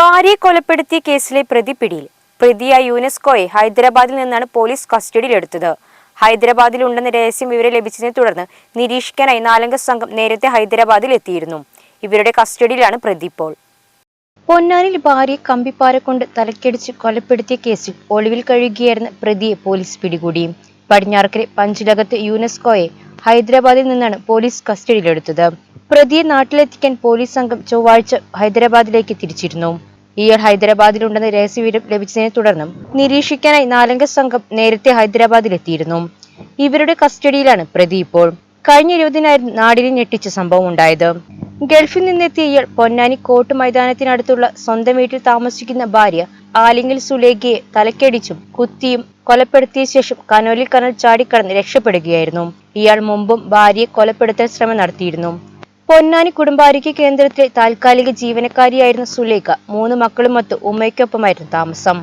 ഭാര്യയെ കൊലപ്പെടുത്തിയ കേസിലെ പ്രതി പിടിയിൽ. പ്രതിയായ യുനെസ്കോയെ ഹൈദരാബാദിൽ നിന്നാണ് പോലീസ് കസ്റ്റഡിയിലെടുത്തത്. ഹൈദരാബാദിൽ ഉണ്ടെന്ന രഹസ്യം വിവരം ലഭിച്ചതിനെ തുടർന്ന് നിരീക്ഷിക്കാനായി നാലംഗ സംഘം നേരത്തെ ഹൈദരാബാദിൽ എത്തിയിരുന്നു ഇവരുടെ കസ്റ്റഡിയിലാണ് പ്രതി ഇപ്പോൾ. പൊന്നാനിൽ ഭാര്യയെ കമ്പിപ്പാര കൊണ്ട് തലക്കടിച്ച് കൊലപ്പെടുത്തിയ കേസിൽ ഒളിവിൽ കഴിയുകയായിരുന്ന പ്രതിയെ പോലീസ് പിടികൂടി. പടിഞ്ഞാറക്കരെ പഞ്ചിലകത്ത് യുനെസ്കോയെ ഹൈദരാബാദിൽ നിന്നാണ് പോലീസ് കസ്റ്റഡിയിലെടുത്തത്. പ്രതിയെ നാട്ടിലെത്തിക്കാൻ പോലീസ് സംഘം ചൊവ്വാഴ്ച ഹൈദരാബാദിലേക്ക് തിരിച്ചിരുന്നു. ഇയാൾ ഹൈദരാബാദിലുണ്ടെന്ന് രഹസ്യവിവരം ലഭിച്ചതിനെ തുടർന്നും നിരീക്ഷിക്കാനായി നാലംഗ സംഘം നേരത്തെ ഹൈദരാബാദിലെത്തിയിരുന്നു. ഇവരുടെ കസ്റ്റഡിയിലാണ് പ്രതി ഇപ്പോൾ. കഴിഞ്ഞ ഇരുപതിനായിരുന്നു നാടിനെ ഞെട്ടിച്ച സംഭവം ഉണ്ടായത്. ഗൾഫിൽ നിന്നെത്തിയ ഇയാൾ പൊന്നാനി കോട്ട് മൈതാനത്തിനടുത്തുള്ള സ്വന്തം വീട്ടിൽ താമസിക്കുന്ന ഭാര്യ ആലിംഗിൽ സുലേഖയെ തലക്കടിച്ചും കുത്തിയും കൊലപ്പെടുത്തിയ ശേഷം കനോലിൽ കനൽ ചാടിക്കടന്ന് രക്ഷപ്പെടുകയായിരുന്നു. ഇയാൾ മുമ്പും ഭാര്യയെ കൊലപ്പെടുത്താൻ ശ്രമം നടത്തിയിരുന്നു. പൊന്നാനി കുടുംബാരോഗ്യ കേന്ദ്രത്തിലെ താൽക്കാലിക ജീവനക്കാരിയായിരുന്ന സുലേഖ മൂന്ന് മക്കളുമൊത്ത് ഉമ്മയ്ക്കൊപ്പമായിരുന്നു താമസം.